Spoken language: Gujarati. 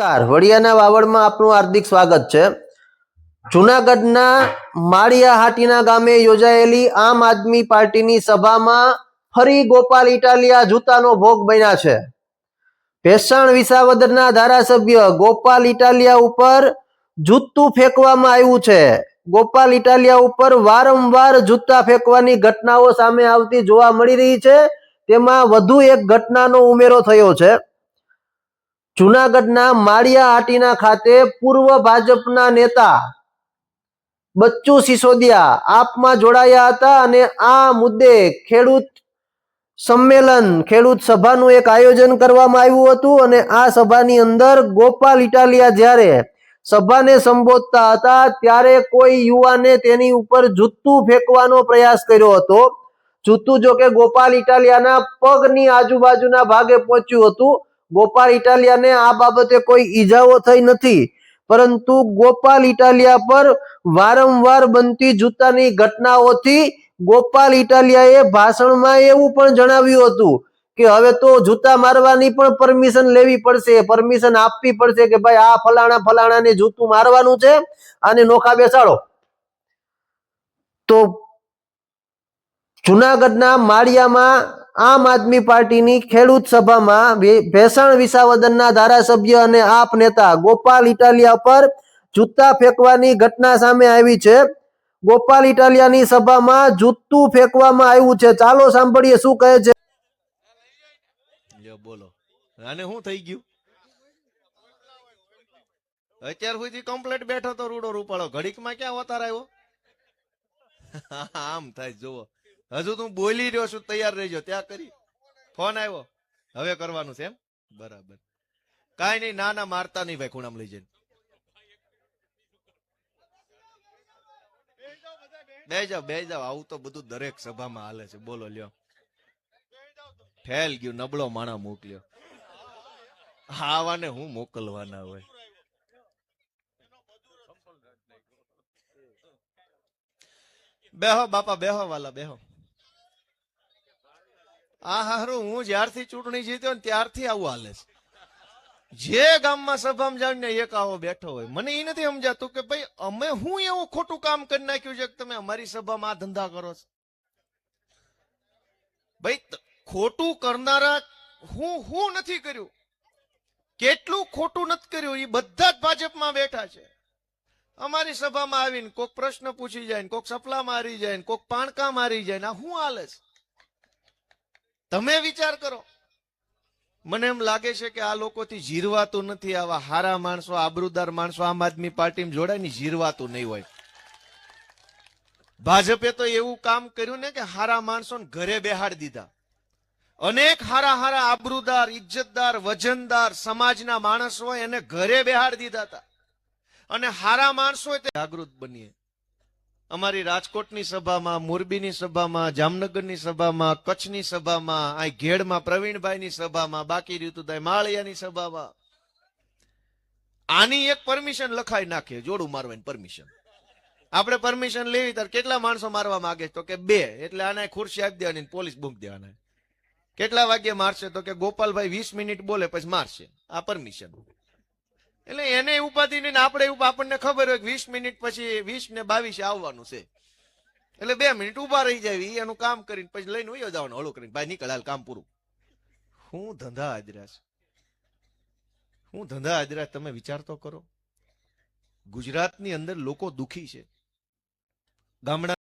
નમસ્કાર. વડિયાના વાવડમાં આપનું હાર્દિક સ્વાગત છે. જુનાગઢના માળિયા હાટીના ગામે યોજાયેલી આમ આદમી પાર્ટીની સભામાં ફરી ગોપાલ ઇટાલિયા જૂતાનો ભોગ બન્યા છે. ભેસાણ વિસાવદરના ધારાસભ્ય ગોપાલ ઇટાલિયા ઉપર જૂતું ફેંકવામાં આવ્યું છે. ગોપાલ ઇટાલિયા ઉપર વારંવાર જૂતા ફેંકવાની ઘટનાઓ સામે આવતી જોવા મળી રહી છે. તેમાં વધુ એક ઘટનાનો ઉમેરો થયો છે. જુનાગઢના માળિયા હાટીના ખાતે પૂર્વ ભાજપના નેતા બચ્ચુ સિસોદિયા આપમાં જોડાયા હતા અને આ મુદ્દે ખેડૂત સંમેલન, ખેડૂત સભાનું એક આયોજન કરવામાં આવ્યું હતું અને આ સભાની અંદર ગોપાલ ઇટાલિયા જ્યારે સભાને સંબોધતા હતા ત્યારે કોઈ યુવાને તેની ઉપર જૂતું ફેંકવાનો પ્રયાસ કર્યો હતો. જૂતું જોકે ગોપાલ ઇટાલિયાના પગની આજુબાજુના ભાગે પહોંચ્યું હતું. ગોપાલ ઇટાલિયાને આ બાબતે કોઈ ઈજાઓ થઈ નથી, પરંતુ ગોપાલ ઇટાલિયા પર વારંવાર બનતી જૂતાની ઘટનાઓથી ગોપાલ ઇટાલિયાએ ભાષણમાં એવું પણ જણાવ્યું હતું કે હવે તો જૂતા મારવાની પણ પરમિશન લેવી પડશે, પરમિશન આપવી પડશે કે ભાઈ આ ફલાણા ફલાણાને જૂતું મારવાનું છે અને નોખા બેસાડો. તો જુનાગઢના માળિયામાં આમ આદમી પાર્ટીની ખેડૂત સભામાં ભેષણ વિસાવદનના ધારાસભ્ય અને આપ નેતા ગોપાલ ઇટાલિયા પર જૂતા ફેંકવાની ઘટના સામે આવી છે. ગોપાલ ઇટાલિયાની સભામાં જૂતું ફેંકવામાં આવ્યું છે. ચાલો સાંભળીએ શું કહે છે. બોલો. આને શું થઈ ગયું? અત્યાર સુધી કમ્પ્લેટ બેઠો તો રૂડો રૂપાળો. ઘડીકમાં ક્યાં અવતાર આવ્યો? આમ થાય, જુઓ. હજુ તું બોલી રહ્યો છું, તૈયાર રહેજો. ત્યાં કરી. ફોન આવ્યો. હવે કરવાનું છે એમ? બરાબર. કાંઈ નહીં ના ના મારતા નહીં ભાઈ ખૂણામાં લઈ જઈને. બે જાવ બે જાવ આવું તો બધું દરેક સભામાં હાલે છે. બોલો, લ્યો. ફેલ ગયું, નબળો માણા મોકલ્યો. આવાને હું મોકલવાના હોય? બેહો, બાપા, બેહો વાલા, બેહો. આ હારું હું જ્યારથી ચૂંટણી જીત્યો ને ત્યારથી આવું હાલે છે. જે ગામમાં સભામાં જાવ ને એક આવો બેઠો હોય, મને એ નથી સમજાતું કે ભાઈ, અમે હું એવું ખોટું કામ કરી નાખ્યું છે કે તમે અમારી સભામાં આ ધંધા કરો છો? ભાઈ ખોટું કરનારા હું હું નથી કર્યું. કેટલું ખોટું નથી કર્યું એ બધા જ ભાજપમાં બેઠા છે. અમારી સભામાં આવીને કોઈક પ્રશ્ન પૂછી જાય ને કોઈક સપલા મારી જાય ને કોઈક પાણકા મારી જાય ને આ હું હાલે છે? તમે વિચાર કરો. મને એમ લાગે છે કે આ લોકોથી જીરવાતું નથી, આવા હારા માણસો, આબરૂદાર માણસો આમ આદમી પાર્ટીમાં જોડાય ને જીરવાતું નહીં હોય. ભાજપે તો એવું કામ કર્યું ને કે હારા માણસોને ઘરે બેહાડી દીધા. અનેક હારા હારા આબરૂદાર, ઇજ્જતદાર, વજનદાર સમાજના માણસ હોય એને ઘરે બેહાડી દીધા હતા. અને હારા માણસો હોય તે જાગૃત બનીએ. અમારી રાજકોટની સભામાં, મોરબીની સભામાં, જામનગરની સભામાં, કચ્છની સભામાં, આ ઘેડમાં, પ્રવીણભાઈની સભામાં, બાકી તો માળિયાની સભામાં. આની એક પરમિશન લખાઈ નાખીએ જોડું મારવાની પરમિશન. આપણે પરમિશન લેવી ત્યારે કેટલા માણસો મારવા માંગે? તો કે બે. એટલે આને ખુરશી આપી દેવાની પોલીસ બુક દેવાના. કેટલા વાગ્યે મારશે? તો કે ગોપાલભાઈ વીસ મિનિટ બોલે, પછી મારશે. આ પરમિશન. એટલે એને ઉપાધિ ને આપણે એવું આપણને ખબર હોય વીસ મિનિટ પછી વીસ ને બાવીસે આવવાનું છે. એટલે બે મિનિટ ઊભા રહી જાય એનું કામ કરીને પછી લઈને ઉયો જવાનું, હળું કરીને. ભાઈ નીકળ કામ પૂરું. હું ધંધા હાજરા છે. હું ધંધા હાજરા, તમે વિચાર તો કરો. ગુજરાતની અંદર લોકો દુખી છે. ગામડા